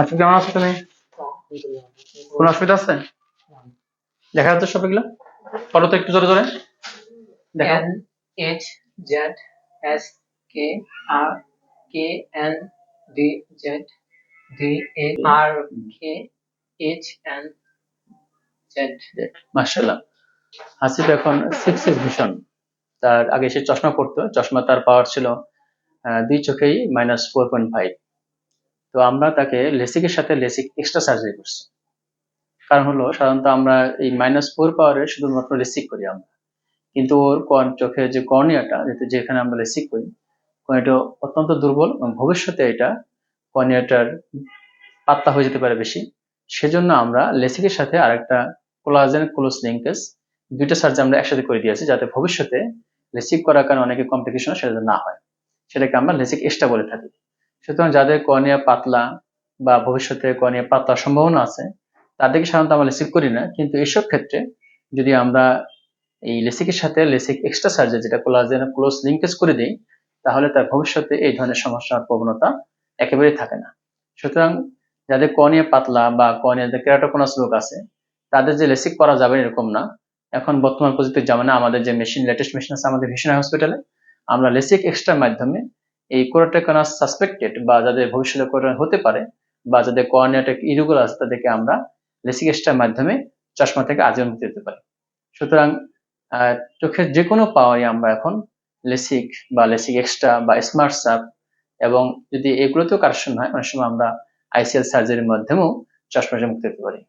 আচ্ছা কেমন আছো তুমি কোনো অসুবিধা আছে? দেখা যাচ্ছে সব এগুলো করো তো একটু জোরে জোরে। দেখো N H Z S K R K N D Z D A R K H N Z মার্শাল্লাহ হাসিব এখন সিক্স ভিশন তার আগে সে চশমা পড়তো চশমা তার পাওয়ার ছিল দুই চোখেই মাইনাস ফোর পয়েন্ট ফাইভ তো আমরা তাকে লেসিকের সাথে লেসিক এক্সট্রা সার্জারি করছি। কারণ হলো, সাধারণত আমরা এই মাইনাস ফোর পাওয়ারে শুধুমাত্র লেসিক করি আমরা। কিন্তু ওর কর্ন চোখের যে কর্নিয়াটা যেটা যেখানে আমরা লেসিক করি কর্নিয়াটা অত্যন্ত দুর্বল এবং ভবিষ্যতে এটা কর্নিয়াটার পাতলা হয়ে যেতে পারে বেশি। সেজন্য আমরা লেসিকের সাথে আরেকটা কোলাজেন ক্লোজ লিঙ্কেজ দুইটা সার্জারি আমরা একসাথে করে দিয়েছি, যাতে ভবিষ্যতে লেসিক করার কারণে অনেকে কমপ্লিকেশন সেটা না হয়। সেটাকে আমরা লেসিক এক্সট্রা বলে থাকি। সুতরাং যাদের কর্নিয়া পাতলা বা ভবিষ্যতে কর্নিয়া পাতলার সম্ভাবনা আছে, তাদেরকে সাধারণত আমরা লেসিক করি না। কিন্তু এইসব ক্ষেত্রে যদি আমরা এই লেসিকের সাথে লেসিক এক্সট্রা সার্জারি যেটা কোলাজেন ক্লোজ লিঙ্কেজ করে দিই, তাহলে তার ভবিষ্যতে এই ধরনের সমস্যার প্রবণতা একেবারেই থাকে না। সুতরাং যাদের কর্নিয়া পাতলা বা কর্নিয়াতে কেরাটোকোনাস রোগ আছে, তাদের যে লেসিক করা যাবে এরকম না। এখন বর্তমান প্রযুক্তির জামানা আমাদের যে মেশিন লেটেস্ট মেশিন আছে আমাদের ভিশন হসপিটালে আমরা লেসিক এক্সট্রার মাধ্যমে এই কোরাটোকোনাস সাসপেক্টেড বা যাদের ভবিষ্যতে কোরাটোকোনাস হতে পারে বা যাদের কর্নিয়াটেক ইরুগুলো আছে তাদেরকে আমরা লেসিক এক্সট্রার মাধ্যমে চশমা থেকে আজীবন মুক্তি দিতে পারি। সুতরাং চোখের যে কোনো পাওয়ারই আমরা এখন লেসিক বা লেসিক এক্সট্রা বা স্মার্ট সাপ এবং যদি এগুলোতেও কারেকশন হয়, অনেক সময় আমরা আইসিএল সার্জারির মাধ্যমেও চশমা মুক্তি দিতে পারি।